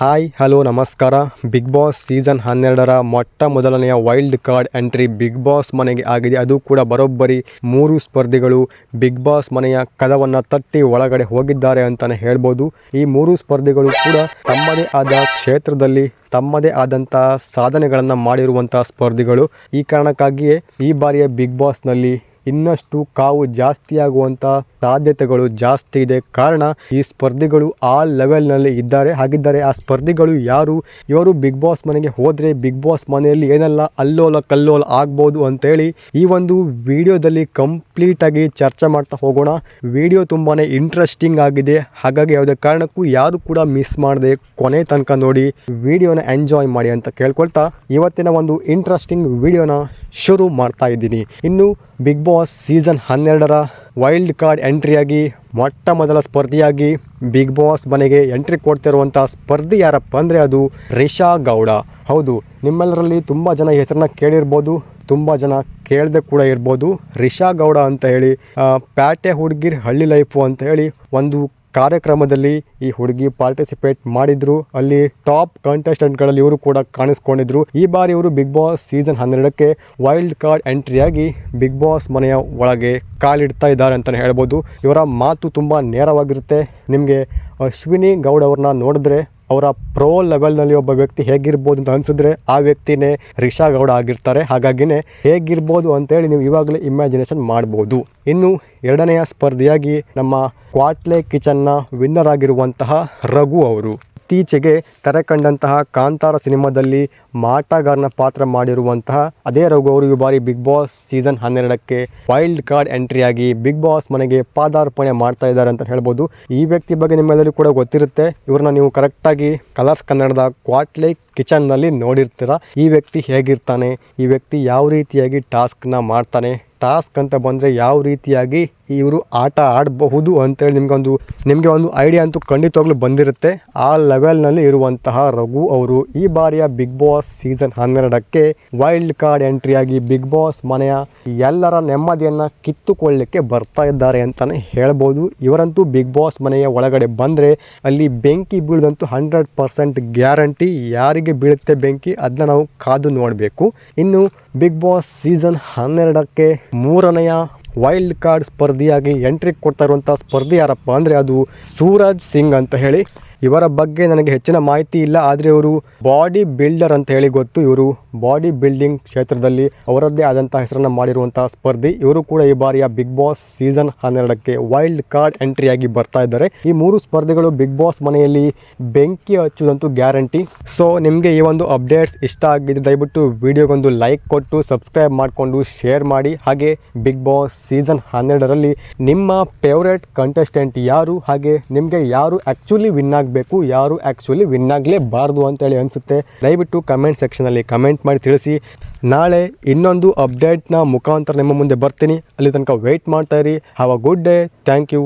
Hi, hello, ನಮಸ್ಕಾರ. Big boss season ಹನ್ನೆರಡರ ಮೊಟ್ಟ ಮೊದಲನೆಯ wild card entry big boss ಮನೆಗೆ ಆಗಿದೆ. ಅದು ಕೂಡ ಬರೋಬ್ಬರಿ ಮೂರು ಸ್ಪರ್ಧಿಗಳು ಬಿಗ್ ಬಾಸ್ ಮನೆಯ ಕದವನ್ನು ತಟ್ಟಿ ಒಳಗಡೆ ಹೋಗಿದ್ದಾರೆ ಅಂತಲೇ ಹೇಳ್ಬೋದು. ಈ ಮೂರು ಸ್ಪರ್ಧಿಗಳು ಕೂಡ ತಮ್ಮದೇ ಆದ ಕ್ಷೇತ್ರದಲ್ಲಿ ತಮ್ಮದೇ ಆದಂತಹ ಸಾಧನೆಗಳನ್ನು ಮಾಡಿರುವಂತಹ ಸ್ಪರ್ಧಿಗಳು. ಈ ಕಾರಣಕ್ಕಾಗಿಯೇ ಈ ಬಾರಿಯ ಬಿಗ್ ಬಾಸ್ನಲ್ಲಿ ಇನ್ನಷ್ಟು ಕಾವು ಜಾಸ್ತಿಯಾಗುವಂಥ ಸಾಧ್ಯತೆಗಳು ಜಾಸ್ತಿ ಇದೆ. ಕಾರಣ, ಈ ಸ್ಪರ್ಧಿಗಳು ಆ ಲೆವೆಲ್ನಲ್ಲಿ ಇದ್ದಾರೆ. ಹಾಗಿದ್ದಾರೆ ಆ ಸ್ಪರ್ಧಿಗಳು ಯಾರು? ಇವರು ಬಿಗ್ ಬಾಸ್ ಮನೆಗೆ ಹೋದರೆ ಬಿಗ್ ಬಾಸ್ ಮನೆಯಲ್ಲಿ ಏನೆಲ್ಲ ಅಲ್ಲೋಲ ಕಲ್ಲೋಲ ಆಗ್ಬೋದು ಅಂತೇಳಿ ಈ ಒಂದು ವಿಡಿಯೋದಲ್ಲಿ ಕಂಪ್ಲೀಟಾಗಿ ಚರ್ಚೆ ಮಾಡ್ತಾ ಹೋಗೋಣ. ವಿಡಿಯೋ ತುಂಬಾ ಇಂಟ್ರೆಸ್ಟಿಂಗ್ ಆಗಿದೆ. ಹಾಗಾಗಿ ಯಾವುದೇ ಕಾರಣಕ್ಕೂ ಯಾರು ಕೂಡ ಮಿಸ್ ಮಾಡದೆ ಕೊನೆ ತನಕ ನೋಡಿ ವಿಡಿಯೋನ ಎಂಜಾಯ್ ಮಾಡಿ ಅಂತ ಕೇಳ್ಕೊಳ್ತಾ ಇವತ್ತಿನ ಒಂದು ಇಂಟ್ರೆಸ್ಟಿಂಗ್ ವಿಡಿಯೋನ ಶುರು ಮಾಡ್ತಾ ಇದ್ದೀನಿ. ಇನ್ನು ಬಿಗ್ ಬಾಸ್ ಸೀಸನ್ ಹನ್ನೆರಡರ ವೈಲ್ಡ್ ಕಾರ್ಡ್ ಎಂಟ್ರಿಯಾಗಿ ಮೊಟ್ಟ ಮೊದಲ ಸ್ಪರ್ಧಿಯಾಗಿ ಬಿಗ್ ಬಾಸ್ ಮನೆಗೆ ಎಂಟ್ರಿ ಕೊಡ್ತಿರುವಂಥ ಸ್ಪರ್ಧಿ ಯಾರಪ್ಪ ಅಂದರೆ ಅದು ರಿಷಾ ಗೌಡ. ಹೌದು, ನಿಮ್ಮೆಲ್ಲರಲ್ಲಿ ತುಂಬ ಜನ ಹೆಸರನ್ನ ಕೇಳಿರ್ಬೋದು, ತುಂಬ ಜನ ಕೇಳದೆ ಕೂಡ ಇರ್ಬೋದು. ರಿಷಾ ಗೌಡ ಅಂತ ಹೇಳಿ ಪ್ಯಾಟೆ ಹುಡುಗಿರ್ ಹಳ್ಳಿ ಲೈಫು ಅಂತ ಹೇಳಿ ಒಂದು ಕಾರ್ಯಕ್ರಮದಲ್ಲಿ ಈ ಹುಡುಗಿ ಪಾರ್ಟಿಸಿಪೇಟ್ ಮಾಡಿದ್ರು. ಅಲ್ಲಿ ಟಾಪ್ ಕಂಟೆಸ್ಟೆಂಟ್ಗಳಲ್ಲಿ ಇವರು ಕೂಡ ಕಾಣಿಸ್ಕೊಂಡಿದ್ರು. ಈ ಬಾರಿ ಇವರು ಬಿಗ್ ಬಾಸ್ ಸೀಸನ್ ಹನ್ನೆರಡಕ್ಕೆ ವೈಲ್ಡ್ ಕಾರ್ಡ್ ಎಂಟ್ರಿಯಾಗಿ ಬಿಗ್ ಬಾಸ್ ಮನೆಯ ಒಳಗೆ ಕಾಲಿಡ್ತಾ ಇದ್ದಾರೆ ಅಂತಲೇ ಹೇಳ್ಬೋದು. ಇವರ ಮಾತು ತುಂಬ ನೇರವಾಗಿರುತ್ತೆ. ನಿಮಗೆ ಅಶ್ವಿನಿ ಗೌಡ್ ಅವ್ರನ್ನ ನೋಡಿದ್ರೆ ಅವರ ಪ್ರೋ ಲೆವೆಲ್ನಲ್ಲಿ ಒಬ್ಬ ವ್ಯಕ್ತಿ ಹೇಗಿರ್ಬೋದು ಅಂತ ಅನಿಸಿದ್ರೆ ಆ ವ್ಯಕ್ತಿನೇ ರಿಷಾ ಗೌಡ ಆಗಿರ್ತಾರೆ. ಹಾಗಾಗಿನೇ ಹೇಗಿರ್ಬೋದು ಅಂತೇಳಿ ನೀವು ಇವಾಗಲೇ ಇಮ್ಯಾಜಿನೇಷನ್ ಮಾಡ್ಬೋದು. ಇನ್ನು ಎರಡನೆಯ ಸ್ಪರ್ಧಿಯಾಗಿ ನಮ್ಮ ಕ್ವಾಟ್ಲೆ ಕಿಚನ್ನ ವಿನ್ನರ್ ಆಗಿರುವಂತಹ ರಘು ಅವರು. ಇತ್ತೀಚೆಗೆ ತೆರೆ ಕಂಡಂತಹ ಕಾಂತಾರ ಸಿನಿಮಾದಲ್ಲಿ ಮಾಟಗಾರನ ಪಾತ್ರ ಮಾಡಿರುವಂತಹ ಅದೇ ರಘು ಅವರು ಈ ಬಾರಿ ಬಿಗ್ ಬಾಸ್ ಸೀಸನ್ ಹನ್ನೆರಡಕ್ಕೆ ವೈಲ್ಡ್ ಕಾರ್ಡ್ ಎಂಟ್ರಿ ಆಗಿ ಬಿಗ್ ಬಾಸ್ ಮನೆಗೆ ಪಾದಾರ್ಪಣೆ ಮಾಡ್ತಾ ಇದ್ದಾರೆ ಅಂತ ಹೇಳ್ಬೋದು. ಈ ವ್ಯಕ್ತಿ ಬಗ್ಗೆ ನಿಮ್ಮೆಲ್ಲರಿಗೂ ಕೂಡ ಗೊತ್ತಿರುತ್ತೆ. ಇವ್ರನ್ನ ನೀವು ಕರೆಕ್ಟಾಗಿ ಕಲರ್ಸ್ ಕನ್ನಡದ ಕ್ವಾಟ್ಲೆ ಕಿಚನ್ನಲ್ಲಿ ನೋಡಿರ್ತೀರ. ಈ ವ್ಯಕ್ತಿ ಹೇಗಿರ್ತಾನೆ, ಈ ವ್ಯಕ್ತಿ ಯಾವ ರೀತಿಯಾಗಿ ಟಾಸ್ಕ್ನ ಮಾಡ್ತಾನೆ ಟಾಸ್ಕ್ ಅಂತ ಬಂದರೆ ಯಾವ ರೀತಿಯಾಗಿ ಇವರು ಆಟ ಆಡಬಹುದು ಅಂತೇಳಿ ನಿಮಗೊಂದು ನಿಮಗೆ ಒಂದು ಐಡಿಯಾ ಅಂತೂ ಖಂಡಿತವಾಗ್ಲೂ ಬಂದಿರುತ್ತೆ. ಆ ಲೆವೆಲ್ನಲ್ಲಿ ಇರುವಂತಹ ರಘು ಅವರು ಈ ಬಾರಿಯ ಬಿಗ್ ಬಾಸ್ ಸೀಸನ್ ಹನ್ನೆರಡಕ್ಕೆ ವೈಲ್ಡ್ ಕಾರ್ಡ್ ಎಂಟ್ರಿಯಾಗಿ ಬಿಗ್ ಬಾಸ್ ಮನೆಯ ಎಲ್ಲರ ನೆಮ್ಮದಿಯನ್ನು ಕಿತ್ತುಕೊಳ್ಳಿಕ್ಕೆ ಬರ್ತಾ ಇದ್ದಾರೆ ಅಂತಲೇ ಹೇಳ್ಬೋದು. ಇವರಂತೂ ಬಿಗ್ ಬಾಸ್ ಮನೆಯ ಒಳಗಡೆ ಬಂದರೆ ಅಲ್ಲಿ ಬೆಂಕಿ ಬೀಳದಂತೂ ಹಂಡ್ರೆಡ್ ಪರ್ಸೆಂಟ್ ಗ್ಯಾರಂಟಿ ಯಾರಿಗೆ ಬೀಳುತ್ತೆ ಬೆಂಕಿ ಅದನ್ನ ನಾವು ಕಾದು ನೋಡಬೇಕು. ಇನ್ನು ಬಿಗ್ ಬಾಸ್ ಸೀಸನ್ ಹನ್ನೆರಡಕ್ಕೆ ಮೂರನೆಯ ವೈಲ್ಡ್ ಕಾರ್ಡ್ ಸ್ಪರ್ಧಿಯಾಗಿ ಎಂಟ್ರಿ ಕೊಡ್ತಾ ಇರುವಂಥ ಸ್ಪರ್ಧಿ ಯಾರಪ್ಪ ಅಂದರೆ ಅದು ಸೂರಜ್ ಸಿಂಗ್ ಅಂತ ಹೇಳಿ. ಇವರ ಬಗ್ಗೆ ನನಗೆ ಹೆಚ್ಚಿನ ಮಾಹಿತಿ ಇಲ್ಲ, ಆದರೆ ಇವರು ಬಾಡಿ ಬಿಲ್ಡರ್ ಅಂತ ಹೇಳಿ ಗೊತ್ತು. ಇವರು ಬಾಡಿ ಬಿಲ್ಡಿಂಗ್ ಕ್ಷೇತ್ರದಲ್ಲಿ ಅವರದ್ದೇ ಆದಂಥ ಹೆಸರನ್ನು ಮಾಡಿರುವಂಥ ಸ್ಪರ್ಧಿ. ಇವರು ಕೂಡ ಈ ಬಾರಿಯ ಬಿಗ್ ಬಾಸ್ ಸೀಸನ್ ಹನ್ನೆರಡಕ್ಕೆ ವೈಲ್ಡ್ ಕಾರ್ಡ್ ಎಂಟ್ರಿಯಾಗಿ ಬರ್ತಾ ಇದ್ದಾರೆ. ಈ ಮೂರು ಸ್ಪರ್ಧಿಗಳು ಬಿಗ್ ಬಾಸ್ ಮನೆಯಲ್ಲಿ ಬೆಂಕಿ ಹಚ್ಚುವುದಂತೂ ಗ್ಯಾರಂಟಿ. ಸೊ, ನಿಮಗೆ ಈ ಒಂದು ಅಪ್ಡೇಟ್ಸ್ ಇಷ್ಟ ಆಗಿದ್ದು ದಯವಿಟ್ಟು ವಿಡಿಯೋಗೊಂದು ಲೈಕ್ ಕೊಟ್ಟು, ಸಬ್ಸ್ಕ್ರೈಬ್ ಮಾಡಿಕೊಂಡು, ಶೇರ್ ಮಾಡಿ. ಹಾಗೆ ಬಿಗ್ ಬಾಸ್ ಸೀಸನ್ ಹನ್ನೆರಡರಲ್ಲಿ ನಿಮ್ಮ ಫೇವ್ರೇಟ್ ಕಂಟೆಸ್ಟೆಂಟ್ ಯಾರು? ಹಾಗೆ ನಿಮಗೆ ಯಾರು ಆ್ಯಕ್ಚುಲಿ ವಿನ್ ಆಗಬೇಕು, ಯಾರು ಆ್ಯಕ್ಚುಲಿ ವಿನ್ ಆಗಲೇಬಾರ್ದು ಅಂತೇಳಿ ಅನಿಸುತ್ತೆ. ದಯವಿಟ್ಟು ಕಮೆಂಟ್ ಸೆಕ್ಷನಲ್ಲಿ ಕಮೆಂಟ್ ಮಾಡಿ ತಿಳಿಸಿ. ನಾಳೆ ಇನ್ನೊಂದು ಅಪ್ಡೇಟ್ನ ಮುಖಾಂತರ ನಿಮ್ಮ ಮುಂದೆ ಬರ್ತೀನಿ. ಅಲ್ಲಿ ತನಕ wait ಮಾಡ್ತಾಯಿರಿ have a good day thank you